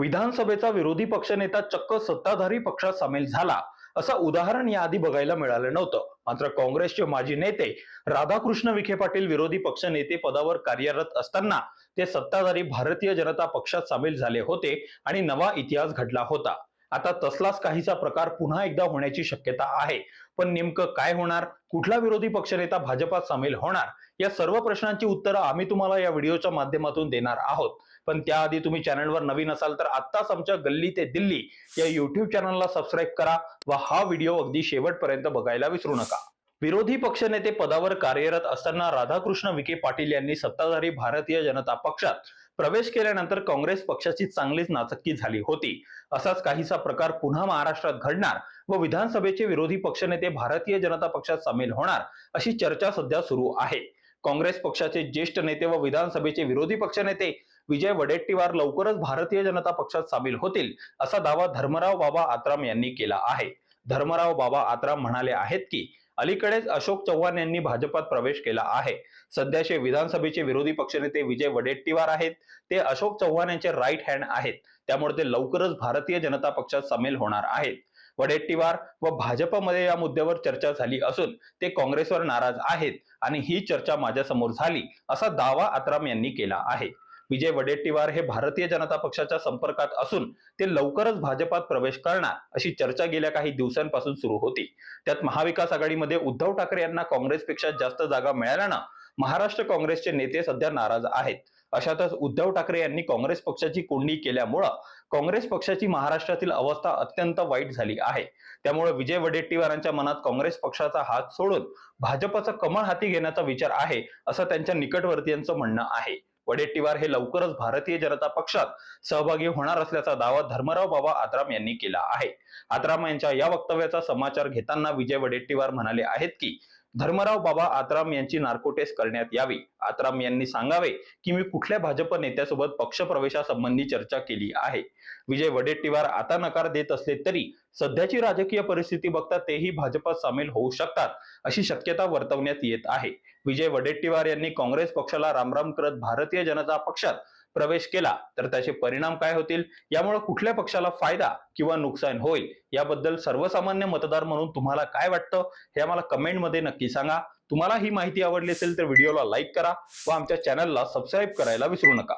विधानसभेचा विरोधी पक्षनेता चक्क सत्ताधारी पक्षात सामील झाला. असं उदाहरण याआधी बघायला मिळालं नव्हतं. मात्र काँग्रेसचे माजी नेते राधाकृष्ण विखे पाटील विरोधी पक्ष नेते पदावर कार्यरत असताना ते सत्ताधारी भारतीय जनता पक्षात सामील झाले होते आणि नवा इतिहास घडला होता. आता तसलाच काहीचा प्रकार पुन्हा एकदा होण्याची शक्यता आहे. पण नेमकं काय होणार? कुठला विरोधी पक्षनेता भाजपात सामील होणार? या सर्व प्रश्नांची उत्तरं आम्ही तुम्हाला या व्हिडिओच्या माध्यमातून देणार आहोत. पण त्याआधी तुम्ही चॅनलवर नवीन असाल तर आत्ताच आमच्या गल्ली ते दिल्ली या युट्यूब चॅनलला सबस्क्राईब करा व हा व्हिडिओ अगदी शेवटपर्यंत बघायला विसरू नका. विरोधी पक्षनेते पदावर कार्यरत असताना राधाकृष्ण विखे पाटील यांनी सत्ताधारी भारतीय जनता पक्षात प्रवेश केल्यानंतर काँग्रेस पक्षाची चांगलीच नाचक्की झाली होती. असाच काहीसा प्रकार पुन्हा महाराष्ट्रात घडणार व विधानसभेचे विरोधी पक्षनेते भारतीय जनता पक्षात सामील होणार अशी चर्चा सध्या सुरू आहे. काँग्रेस पक्षाचे ज्येष्ठ नेते व विधानसभेचे विरोधी पक्षनेते विजय वडेट्टीवार लवकरच भारतीय जनता पक्षात सामील होतील असा दावा धर्मराव बाबा आत्राम यांनी केला आहे. धर्मराव बाबा आत्राम म्हणाले आहेत की अलीकडेच अशोक चव्हाण यांनी भाजपात प्रवेश केला आहे. सध्याचे विधानसभेचे विरोधी पक्षनेते विजय वडेट्टीवार आहेत. ते अशोक चव्हाण यांचे राईट हँड आहेत. त्यामुळे ते लवकरच भारतीय जनता पक्षात सामील होणार आहेत. वडेट्टीवार व भाजपमध्ये या मुद्द्यावर चर्चा झाली असून ते काँग्रेसवर नाराज आहेत आणि ही चर्चा माझ्यासमोर झाली असा दावा आत्राम यांनी केला आहे. विजय वडेट्टीवार हे भारतीय जनता पक्षाच्या संपर्कात असून ते लवकरच भाजपात प्रवेश करणार अशी चर्चा गेल्या काही दिवसांपासून सुरू होती. त्यात महाविकास आघाडीमध्ये उद्धव ठाकरे यांना काँग्रेसपेक्षा जास्त जागा मिळाल्यानं महाराष्ट्र काँग्रेसचे नेते सध्या नाराज आहेत. अशातच उद्धव ठाकरे यांनी काँग्रेस पक्षाची कोंडी केल्यामुळं काँग्रेस पक्षाची महाराष्ट्रातील अवस्था अत्यंत वाईट झाली आहे. त्यामुळे विजय वडेट्टीवारांच्या मनात काँग्रेस पक्षाचा हात सोडून भाजपचा कमळ हाती घेण्याचा विचार आहे असं त्यांच्या निकटवर्तीयांचं म्हणणं आहे. वडेट्टीवार हे लवकरच भारतीय जनता पक्षात सहभागी होणार असल्याचा दावा धर्मराव बाबा आत्राम यांनी केला आहे. आत्राम यांच्या या वक्तव्याचा समाचार घेताना विजय वडेट्टीवार म्हणाले आहेत की धर्मराव बाबा आत्राम यांची नार्कोटेस्ट करण्यात यावी. आत्राम यांनी सांगावे की मी कुठल्या भाजप नेत्यासोबत पक्षप्रवेशासंबंधी चर्चा केली आहे? विजय वडेट्टीवार आता नकार देत असले तरी सध्याची राजकीय परिस्थिती बघता तेही भाजपात सामील होऊ शकतात अशी शक्यता वर्तवण्यात येत आहे. विजय वडेट्टीवार यांनी काँग्रेस पक्षाला रामराम करत भारतीय जनता पक्षात प्रवेश केला तर त्याचे परिणाम काय होतील? यामुळे कुठल्या पक्षाला फायदा किंवा नुकसान होईल? याबद्दल सर्वसामान्य मतदार म्हणून तुम्हाला काय वाटतं? हे आम्हाला कमेंटमध्ये नक्की सांगा. तुम्हाला ही माहिती आवडली असेल तर व्हिडिओला लाईक करा व आमच्या चॅनलला सबस्क्राईब करायला विसरू नका.